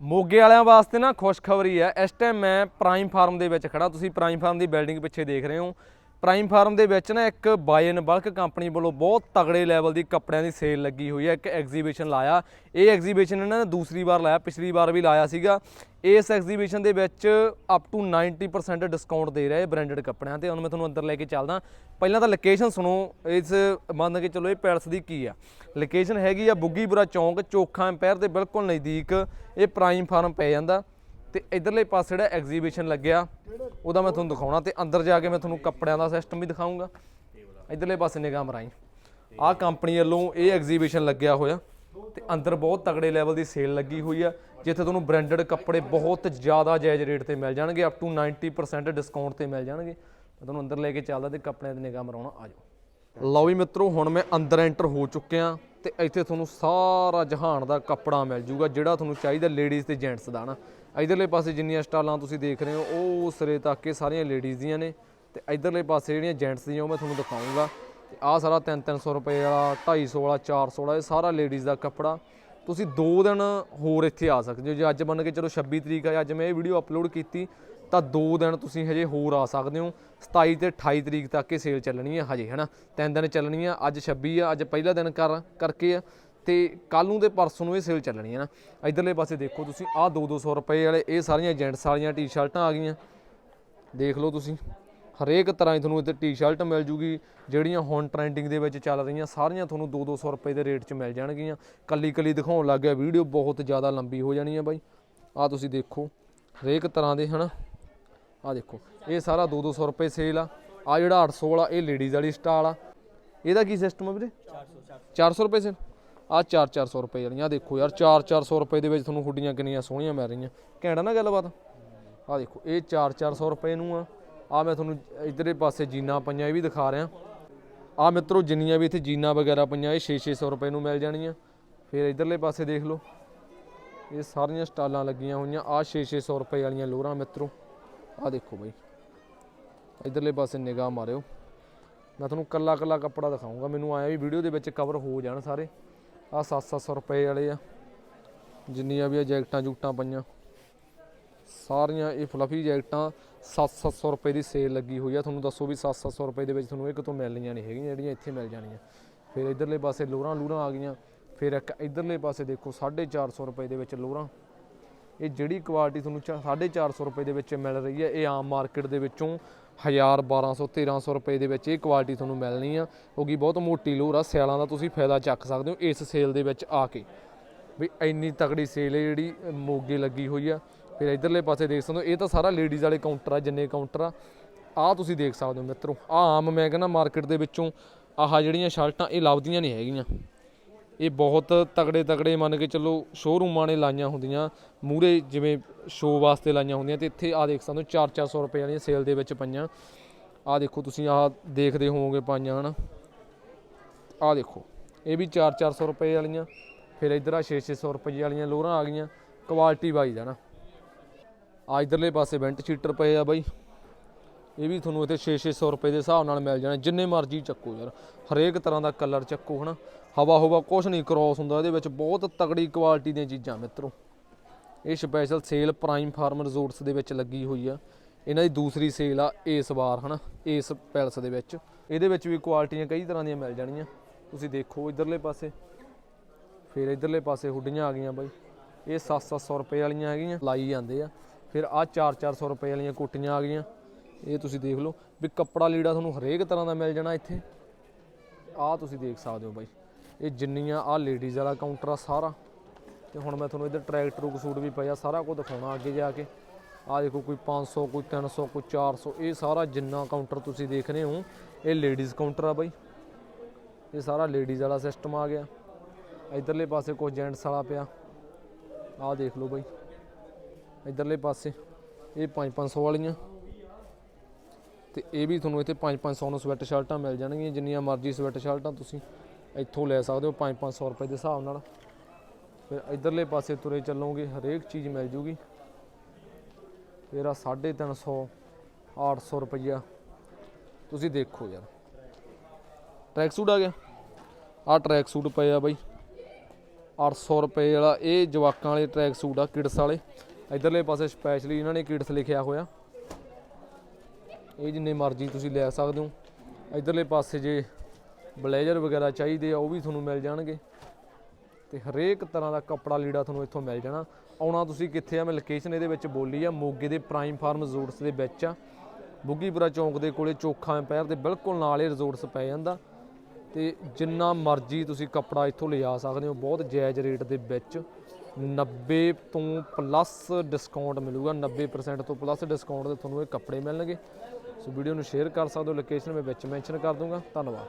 ਮੋਗੇ ਵਾਲਿਆਂ ਵਾਸਤੇ ਨਾ ਖੁਸ਼ਖਬਰੀ ਹੈ। ਇਸ ਟਾਈਮ ਮੈਂ ਪ੍ਰਾਈਮ ਫਾਰਮ ਦੇ ਵਿੱਚ ਖੜਾ ਤੁਸੀਂ ਪ੍ਰਾਈਮ ਫਾਰਮ ਦੀ ਬਿਲਡਿੰਗ ਪਿੱਛੇ ਦੇਖ ਰਹੇ ਹੋ। ਪ੍ਰਾਈਮ ਫਾਰਮ ਦੇ ਵਿੱਚ ਨਾ ਇੱਕ ਬਾਈ ਐਨ ਬਲਕ ਕੰਪਨੀ ਵੱਲੋਂ ਬਹੁਤ ਤਗੜੇ ਲੈਵਲ ਦੀ ਕੱਪੜਿਆਂ ਦੀ ਸੇਲ ਲੱਗੀ ਹੋਈ ਹੈ, ਇੱਕ ਐਗਜ਼ੀਬਿਸ਼ਨ ਲਾਇਆ। ਇਹ ਐਗਜ਼ੀਬਿਸ਼ਨ ਇਹਨਾਂ ਨੇ ਦੂਸਰੀ ਵਾਰ ਲਾਇਆ, ਪਿਛਲੀ ਵਾਰ ਵੀ ਲਾਇਆ ਸੀਗਾ। ਇਸ ਐਗਜ਼ੀਬਿਸ਼ਨ ਦੇ ਵਿੱਚ ਅਪ ਟੂ 90% ਡਿਸਕਾਊਂਟ ਦੇ ਰਿਹਾ ਰਹੇ ਬ੍ਰਾਂਡਡ ਕੱਪੜਿਆਂ ਤੇ। ਹੁਣ ਮੈਂ ਤੁਹਾਨੂੰ ਅੰਦਰ ਲੈ ਕੇ ਚੱਲਦਾ। ਪਹਿਲਾਂ ਤਾਂ ਲੋਕੇਸ਼ਨ ਸੁਣੋ, ਇਸ ਮੰਨ ਕੇ ਚਲੋ ਇਹ ਪੈਲਸ ਦੀ ਕੀ ਆ। ਲੋਕੇਸ਼ਨ ਹੈਗੀ ਆ ਬੁੱਗੀਪੁਰਾ ਚੌਂਕ, ਚੋਖਾ ਐਮਪਾਇਰ ਦੇ ਬਿਲਕੁਲ ਨਜ਼ਦੀਕ ਇਹ ਪ੍ਰਾਈਮ ਫਾਰਮ ਪੈ ਜਾਂਦਾ। ਤੇ ਇਧਰਲੇ ਪਾਸੇ ਜਿਹੜਾ ਐਗਜ਼ੀਬਿਸ਼ਨ ਲੱਗਿਆ, ਉਹਦਾ ਮੈਂ ਤੁਹਾਨੂੰ ਦਿਖਾਉਣਾ ਤੇ ਅੰਦਰ ਜਾ ਕੇ ਮੈਂ ਤੁਹਾਨੂੰ ਕੱਪੜਿਆਂ ਦਾ ਸਿਸਟਮ ਵੀ ਦਿਖਾਉਂਗਾ ਇਧਰਲੇ ਪਾਸੇ ਨਿਗਾਹ ਮਰਾਈ। ਆਹ ਕੰਪਨੀ ਵੱਲੋਂ ਇਹ ਐਗਜ਼ੀਬਿਸ਼ਨ ਲੱਗਿਆ ਹੋਇਆ ਤੇ ਅੰਦਰ ਬਹੁਤ ਤਗੜੇ ਲੈਵਲ ਦੀ ਸੇਲ ਲੱਗੀ ਹੋਈ ਆ, ਜਿੱਥੇ ਤੁਹਾਨੂੰ ਬ੍ਰਾਂਡਡ ਕੱਪੜੇ ਬਹੁਤ ਜ਼ਿਆਦਾ ਜਾਇਜ਼ ਰੇਟ ਤੇ ਮਿਲ ਜਾਣਗੇ ਅਪ ਟੂ 90% ਡਿਸਕਾਊਂਟ ਤੇ ਮਿਲ ਜਾਣਗੇ। ਮੈਂ ਤੁਹਾਨੂੰ ਅੰਦਰ ਲੈ ਕੇ ਚੱਲਦਾ ਤੇ ਕੱਪੜਿਆਂ ਦੀ ਨਿਗਾਹ ਮਰਾਉਣਾ, ਆ ਜਾਓ। ਲਓ ਵੀ ਮਿੱਤਰੋ, ਹੁਣ ਮੈਂ ਅੰਦਰ ਐਂਟਰ ਹੋ ਚੁੱਕਿਆ ਤੇ ਇੱਥੇ ਤੁਹਾਨੂੰ ਸਾਰਾ ਜਹਾਨ ਦਾ ਕੱਪੜਾ ਮਿਲ ਜੂਗਾ, ਜਿਹੜਾ ਤੁਹਾਨੂੰ ਚਾਹੀਦਾ ਲੇਡੀਜ਼ ਤੇ ਜੈਂਟਸ ਦਾ ਨਾ। ਇਧਰਲੇ ਪਾਸੇ ਜਿੰਨੀਆਂ ਸਟਾਲਾਂ ਤੁਸੀਂ ਦੇਖ ਰਹੇ ਹੋ, ਉਹ ਸਿਰੇ ਤੱਕ ਕੇ ਸਾਰੀਆਂ ਲੇਡੀਜ਼ ਦੀਆਂ ਨੇ ਤੇ ਇਧਰਲੇ ਪਾਸੇ ਜਿਹੜੀਆਂ ਜੈਂਟਸ ਦੀਆਂ ਉਹ ਮੈਂ ਤੁਹਾਨੂੰ ਦਿਖਾਉਂਗਾ ਤੇ ਆਹ ਸਾਰਾ 3-300 ਰੁਪਏ ਵਾਲਾ 250 ਵਾਲਾ 400 ਵਾਲਾ, ਇਹ ਸਾਰਾ ਲੇਡੀਜ਼ ਦਾ ਕੱਪੜਾ। ਤੁਸੀਂ 2 ਦਿਨ ਹੋਰ ਇੱਥੇ ਆ ਸਕਦੇ ਹੋ। ਜੇ ਅੱਜ ਮੰਨ ਕੇ ਚਲੋ 26 ਤਰੀਕ ਆ, ਅੱਜ ਮੈਂ ਇਹ ਵੀਡੀਓ ਅਪਲੋਡ ਕੀਤੀ, ਤਾਂ 2 ਦਿਨ ਤੁਸੀਂ ਹਜੇ ਹੋਰ ਆ ਸਕਦੇ ਹੋ। 27 ਤੇ 28 ਤਰੀਕ ਤੱਕ ਇਹ ਸੇਲ ਚੱਲਣੀ ਹੈ ਹਜੇ, ਹਨਾ? ਤਿੰਨ ਦਿਨ ਚੱਲਣੀ ਆ ਅੱਜ 26 ਆ, ਅੱਜ ਪਹਿਲਾ ਦਿਨ ਕਰ, ਕਰਕੇ ਆ। ਤੇ ਕੱਲ ਨੂੰ ਤੇ ਪਰਸੋਂ ਨੂੰ ਇਹ ਸੇਲ ਚੱਲਣੀ ਹੈ ਨਾ। ਇਧਰਲੇ ਪਾਸੇ ਦੇਖੋ ਤੁਸੀਂ, ਆਹ 2-200 ਰੁਪਏ ਵਾਲੇ, ਇਹ ਸਾਰੀਆਂ ਜੈਂਟਸ ਵਾਲੀਆਂ ਟੀ-ਸ਼ਰਟਾਂ ਆ ਗਈਆਂ। ਦੇਖ ਲਓ ਤੁਸੀਂ, ਹਰੇਕ ਤਰ੍ਹਾਂ ਦੀ ਤੁਹਾਨੂੰ ਇੱਥੇ ਟੀ-ਸ਼ਰਟ ਮਿਲ ਜੂਗੀ, ਜਿਹੜੀਆਂ ਹੁਣ ਟ੍ਰੈਂਡਿੰਗ ਦੇ ਵਿੱਚ ਚੱਲ ਰਹੀਆਂ, ਸਾਰੀਆਂ ਤੁਹਾਨੂੰ 2-200 ਰੁਪਏ ਦੇ ਰੇਟ 'ਚ ਮਿਲ ਜਾਣਗੀਆਂ। ਕੱਲੀ ਕੱਲੀ ਦਿਖਾਉਣ ਲੱਗ ਗਿਆ, ਵੀਡੀਓ ਬਹੁਤ ਜ਼ਿਆਦਾ ਲੰਬੀ ਹੋ ਜਾਣੀ ਹੈ ਬਾਈ। ਆਹ ਤੁਸੀਂ ਦੇਖੋ, ਹਰੇਕ ਤਰ੍ਹਾਂ ਦੇ, ਹਨਾ? ਆਹ ਦੇਖੋ, ਇਹ ਸਾਰਾ 2-200 ਰੁਪਏ ਸੇਲ ਆ। ਆ ਜਿਹੜਾ 800 ਵਾਲਾ, ਇਹ ਲੇਡੀਜ਼ ਵਾਲੀ ਸਟਾਲ ਆ। ਇਹਦਾ ਕੀ ਸਿਸਟਮ ਆ ਵੀਰੇ? 400 ਰੁਪਏ ਸੇਲ ਆ 4-400 ਰੁਪਏ ਵਾਲੀਆਂ, ਆਹ ਦੇਖੋ ਯਾਰ 4-400 ਰੁਪਏ ਦੇ ਵਿੱਚ ਤੁਹਾਨੂੰ ਹੁੱਡੀਆਂ ਕਿੰਨੀਆਂ ਸੋਹਣੀਆਂ ਮਿਲ ਰਹੀਆਂ। ਘੈਂਟਾ ਨਾ ਗੱਲਬਾਤ? ਆ ਦੇਖੋ, ਇਹ 4-400 ਰੁਪਏ ਨੂੰ ਆ। ਆ ਮੈਂ ਤੁਹਾਨੂੰ ਇਧਰੇ ਪਾਸੇ ਜੀਨਾਂ ਪਈਆਂ, ਇਹ ਵੀ ਦਿਖਾ ਰਿਹਾ। ਆ ਮਿੱਤਰੋ, ਜਿੰਨੀਆਂ ਵੀ ਇੱਥੇ ਜੀਨਾਂ ਵਗੈਰਾ ਪਈਆਂ, ਇਹ 6-600 ਰੁਪਏ ਨੂੰ ਮਿਲ ਜਾਣੀਆਂ। ਫਿਰ ਇਧਰਲੇ ਪਾਸੇ ਦੇਖ ਲਓ, ਇਹ ਸਾਰੀਆਂ ਸਟਾਲਾਂ ਲੱਗੀਆਂ ਹੋਈਆਂ ਆ 6-600 ਰੁਪਏ ਵਾਲੀਆਂ ਲੋਰਾਂ ਮਿੱਤਰੋ। ਆ ਦੇਖੋ ਬਈ, ਇਧਰਲੇ ਪਾਸੇ ਨਿਗਾਹ ਮਾਰਿਓ। ਮੈਂ ਤੁਹਾਨੂੰ ਕੱਲਾ ਕੱਲਾ ਕੱਪੜਾ ਦਿਖਾਉਂਗਾ ਮੈਨੂੰ ਆਇਆ ਵੀ ਵੀਡੀਓ ਦੇ ਵਿੱਚ ਕਵਰ ਹੋ ਜਾਣ ਸਾਰੇ। ਆ 7-700 ਰੁਪਏ ਵਾਲੇ ਆ। ਜਿੰਨੀਆਂ ਵੀ ਆ ਜੈਕਟਾਂ ਜੁਕਟਾਂ ਪਈਆਂ। ਸਾਰੀਆਂ ਇਹ ਫਲਫੀ ਜੈਕਟਾਂ 7-700 ਰੁਪਏ ਦੀ ਸੇਲ ਲੱਗੀ ਹੋਈ ਆ। ਤੁਹਾਨੂੰ ਦੱਸੋ ਵੀ 7-700 ਰੁਪਏ ਦੇ ਵਿੱਚ ਤੁਹਾਨੂੰ ਇਹ ਕਿਤੋਂ ਮਿਲਣੀਆਂ ਨਹੀਂ ਹੈਗੀਆਂ, ਜਿਹੜੀਆਂ ਇੱਥੇ ਮਿਲ ਜਾਣੀਆਂ। ਫਿਰ ਇਧਰਲੇ ਪਾਸੇ ਲੋਰਾਂ ਲੂਰਾਂ ਆ ਗਈਆਂ। ਫਿਰ ਇੱਕ ਇਧਰਲੇ ਪਾਸੇ ਦੇਖੋ 450 ਰੁਪਏ ਦੇ ਵਿੱਚ ਲੋਰਾਂ। ਇਹ ਜਿਹੜੀ ਕੁਆਲਿਟੀ ਤੁਹਾਨੂੰ ਚਾ- 450 ਰੁਪਏ ਦੇ ਵਿੱਚ ਮਿਲ ਰਹੀ ਹੈ ਇਹ ਆਮ ਮਾਰਕੀਟ ਦੇ ਵਿੱਚੋਂ 1000 1200 1300 ਰੁਪਏ ਦੇ ਵਿੱਚ ਇਹ ਕੁਆਲਿਟੀ ਤੁਹਾਨੂੰ ਮਿਲਣੀ ਆ। ਕਿਉਂਕਿ ਬਹੁਤ ਮੋਟੀ ਲੋਰ ਆ, ਸਿਆਲਾਂ ਦਾ ਤੁਸੀਂ ਫਾਇਦਾ ਚੱਕ ਸਕਦੇ ਹੋ ਇਸ ਸੇਲ ਦੇ ਵਿੱਚ ਆ ਕੇ। ਵੀ ਇੰਨੀ ਤਕੜੀ ਸੇਲ ਹੈ ਜਿਹੜੀ, ਮੋਗੇ ਲੱਗੀ ਹੋਈ ਆ। ਫਿਰ ਇਧਰਲੇ ਪਾਸੇ ਦੇਖ ਸਕਦੇ ਹੋ, ਇਹ ਤਾਂ ਸਾਰਾ ਲੇਡੀਜ਼ ਵਾਲੇ ਕਾਊਂਟਰ ਆ, ਜਿੰਨੇ ਕਾਊਂਟਰ ਆ। ਆਹ ਤੁਸੀਂ ਦੇਖ ਸਕਦੇ ਹੋ ਮਿੱਤਰੋ ਆ ਆਮ ਮੈਂ ਕਹਿੰਦਾ ਮਾਰਕੀਟ ਦੇ ਵਿੱਚੋਂ ਆਹ ਜਿਹੜੀਆਂ ਸ਼ਰਟਾਂ, ਇਹ ਲੱਭਦੀਆਂ ਨਹੀਂ ਹੈਗੀਆਂ। ਇਹ ਬਹੁਤ ਤਗੜੇ ਤਗੜੇ ਮੰਨ ਕੇ ਚੱਲੋ ਸ਼ੋਰੂਮਾਂ ਨੇ ਲਾਈਆਂ ਹੁੰਦੀਆਂ ਮੂਰੇ ਜਿਵੇਂ ਸ਼ੋਅ ਵਾਸਤੇ ਲਾਈਆਂ ਹੁੰਦੀਆਂ ਤੇ ਇੱਥੇ ਆ ਦੇਖ ਸਕਦੇ ਹੋ 4-400 ਰੁਪਏ ਵਾਲੀਆਂ ਸੇਲ ਦੇ ਵਿੱਚ ਪਈਆਂ। ਆ ਦੇਖੋ ਤੁਸੀਂ ਆ ਦੇਖਦੇ ਹੋਵੋਗੇ ਪਾਈਆਂ, ਹਨ? ਆ ਦੇਖੋ, ਇਹ ਵੀ 4-400 ਰੁਪਏ ਵਾਲੀਆਂ, ਫਿਰ ਇਧਰ ਆ 6-600 ਰੁਪਏ ਵਾਲੀਆਂ ਲੋਰਾਂ ਆ ਗਈਆਂ ਕੁਆਲਿਟੀ ਵਾਈਜ਼ ਹੈ ਨਾ ਆ ਇਧਰਲੇ ਪਾਸੇ ਵੈਂਟ ਸ਼ੀਟਰ ਪਏ ਆ ਬਾਈ। ਇਹ ਵੀ ਤੁਹਾਨੂੰ ਇੱਥੇ 6-600 ਰੁਪਏ ਦੇ ਹਿਸਾਬ ਨਾਲ ਮਿਲ ਜਾਣਾ, ਜਿੰਨੇ ਮਰਜ਼ੀ ਚੱਕੋ ਯਾਰ, ਹਰੇਕ ਤਰ੍ਹਾਂ ਦਾ ਕਲਰ ਚੱਕੋ, ਹਨਾ? ਹਵਾ ਹਵਾ ਕੁਛ ਨਹੀਂ ਕ੍ਰੋਸ ਹੁੰਦਾ, ਇਹਦੇ ਵਿੱਚ ਬਹੁਤ ਤਕੜੀ ਕੁਆਲਿਟੀ ਦੀਆਂ ਚੀਜ਼ਾਂ ਮਿੱਤਰੋ। ਇਹ special sale prime farm resorts ਦੇ ਵਿੱਚ ਲੱਗੀ ਹੋਈ ਆ। ਇਹਨਾਂ ਦੀ ਦੂਸਰੀ ਸੇਲ ਆ ਇਸ ਵਾਰ, ਹਨਾ? ਇਸ ਪੈਲਸ ਦੇ ਵਿੱਚ। ਇਹਦੇ ਵਿੱਚ ਵੀ ਕੁਆਲਿਟੀਆਂ ਕਈ ਤਰ੍ਹਾਂ ਦੀਆਂ ਮਿਲ ਜਾਣੀਆਂ। ਤੁਸੀਂ ਦੇਖੋ ਇਧਰਲੇ ਪਾਸੇ। ਫਿਰ ਇਧਰਲੇ ਪਾਸੇ ਹੁੱਡੀਆਂ ਆ ਗਈਆਂ ਬਾਈ। ਇਹ 7-700 ਰੁਪਏ ਵਾਲੀਆਂ ਹੈਗੀਆਂ, ਲਾਈ ਜਾਂਦੇ ਆ। ਫਿਰ ਆ 4-400 ਰੁਪਏ ਵਾਲੀਆਂ ਕੋਟੀਆਂ ਆ ਗਈਆਂ। ਇਹ ਤੁਸੀਂ ਦੇਖ ਲਓ ਵੀ ਕੱਪੜਾ ਲੀੜਾ ਤੁਹਾਨੂੰ ਹਰੇਕ ਤਰ੍ਹਾਂ ਦਾ ਮਿਲ ਜਾਣਾ ਇੱਥੇ। ਆਹ ਤੁਸੀਂ ਦੇਖ ਸਕਦੇ ਹੋ ਬਾਈ। ਇਹ ਜਿੰਨੀਆਂ ਆ ਲੇਡੀਜ਼ ਵਾਲਾ ਕਾਊਂਟਰ ਆ ਸਾਰਾ। ਤੇ ਹੁਣ ਮੈਂ ਤੁਹਾਨੂੰ ਇੱਧਰ ਟਰੈਕ ਟਰੂਕ ਸੂਟ ਵੀ ਪਿਆ, ਸਾਰਾ ਕੁਝ ਦਿਖਾਉਣਾ ਅੱਗੇ ਜਾ ਕੇ। ਆਹ ਦੇਖੋ ਕੋਈ 500 ਕੋਈ 300 ਕੋਈ 400 ਇਹ ਸਾਰਾ ਜਿੰਨਾ ਕਾਊਂਟਰ ਤੁਸੀਂ ਦੇਖ ਰਹੇ ਹੋ, ਇਹ ਲੇਡੀਜ਼ ਕਾਊਂਟਰ ਆ ਬਾਈ। ਇਹ ਸਾਰਾ ਲੇਡੀਜ਼ ਵਾਲਾ ਸਿਸਟਮ ਆ ਗਿਆ। ਇਧਰਲੇ ਪਾਸੇ ਕੁਝ ਜੈਂਟਸ ਵਾਲਾ ਪਿਆ। ਆਹ ਦੇਖ ਲਓ ਬਾਈ। ਇਧਰਲੇ ਪਾਸੇ ਇਹ 5-500 ਵਾਲੀਆਂ। ਤੇ ਇਹ ਵੀ ਤੁਹਾਨੂੰ ਇੱਥੇ 5-500 ਨੂੰ ਸਵੈਟ ਸ਼ਰਟਾਂ ਮਿਲ ਜਾਣਗੀਆਂ, ਜਿੰਨੀਆਂ ਮਰਜ਼ੀ ਸਵੈਟ ਸ਼ਰਟਾਂ ਤੁਸੀਂ। ਇੱਥੋਂ ਲੈ ਸਕਦੇ ਹੋ 5-500 ਰੁਪਏ ਦੇ ਹਿਸਾਬ ਨਾਲ। ਫਿਰ ਇਧਰਲੇ ਪਾਸੇ ਤੁਰੇ ਚੱਲੋਗੇ, ਹਰੇਕ ਚੀਜ਼ ਮਿਲ ਜੂਗੀ। ਫਿਰ ਆ 350 800 ਰੁਪਈਆ। ਤੁਸੀਂ ਦੇਖੋ ਯਾਰ। ਟਰੈਕ ਸੂਟ ਆ ਗਿਆ। ਆ ਟਰੈਕ ਸੂਟ ਪਏ ਆ ਬਾਈ। 800 ਰੁਪਏ ਵਾਲਾ ਇਹ ਜਵਾਕਾਂ ਵਾਲੇ ਟਰੈਕ ਸੂਟ ਆ, ਕਿਡਸ ਵਾਲੇ। ਇਧਰਲੇ ਪਾਸੇ ਸਪੈਸ਼ਲੀ ਇਹਨਾਂ ਨੇ ਕਿਡਸ ਲਿਖਿਆ ਹੋਇਆ। ਇਹ ਜਿੰਨੇ ਮਰਜ਼ੀ ਤੁਸੀਂ ਲੈ ਸਕਦੇ ਹੋ। ਇਧਰਲੇ ਪਾਸੇ ਜੇ ਬਲੇਜ਼ਰ ਵਗੈਰਾ ਚਾਹੀਦੇ ਆ, ਉਹ ਵੀ ਤੁਹਾਨੂੰ ਮਿਲ ਜਾਣਗੇ। ਤੇ ਹਰੇਕ ਤਰ੍ਹਾਂ ਦਾ ਕੱਪੜਾ ਲੀੜਾ ਤੁਹਾਨੂੰ ਇੱਥੋਂ ਮਿਲ ਜਾਣਾ। ਆਉਣਾ ਤੁਸੀਂ ਕਿੱਥੇ ਆ? ਮੈਂ ਲੋਕੇਸ਼ਨ ਇਹਦੇ ਵਿੱਚ ਬੋਲੀ ਆ, ਮੋਗੇ ਦੇ ਪ੍ਰਾਈਮ ਫਾਰਮ ਰਿਜ਼ੋਰਟਸ ਦੇ ਵਿੱਚ ਆ। ਬੁੱਗੀਪੁਰਾ ਚੌਂਕ ਦੇ ਕੋਲੇ ਚੋਖਾ ਐਮਪਾਇਰ ਦੇ ਬਿਲਕੁਲ ਨਾਲ ਇਹ ਰਿਜ਼ੋਰਟਸ ਪੈ ਜਾਂਦਾ। ਤੇ ਜਿੰਨਾ ਮਰਜ਼ੀ ਤੁਸੀਂ ਕੱਪੜਾ ਇੱਥੋਂ ਲਿਜਾ ਸਕਦੇ ਹੋ, ਬਹੁਤ ਜਾਇਜ਼ ਰੇਟ ਦੇ ਵਿੱਚ। 90 ਤੋਂ ਪਲੱਸ ਡਿਸਕਾਊਂਟ ਮਿਲੂਗਾ 90% ਤੋਂ ਪਲੱਸ ਡਿਸਕਾਊਂਟ ਦੇ ਤੁਹਾਨੂੰ ਇਹ ਕੱਪੜੇ ਮਿਲਣਗੇ। ਸੋ ਵੀਡੀਓ ਨੂੰ ਸ਼ੇਅਰ ਕਰ ਸਕਦੇ ਹੋ ਲੋਕੇਸ਼ਨ ਮੈਂ ਵਿੱਚ ਮੈਂਸ਼ਨ ਕਰ ਦੂੰਗਾ। ਧੰਨਵਾਦ।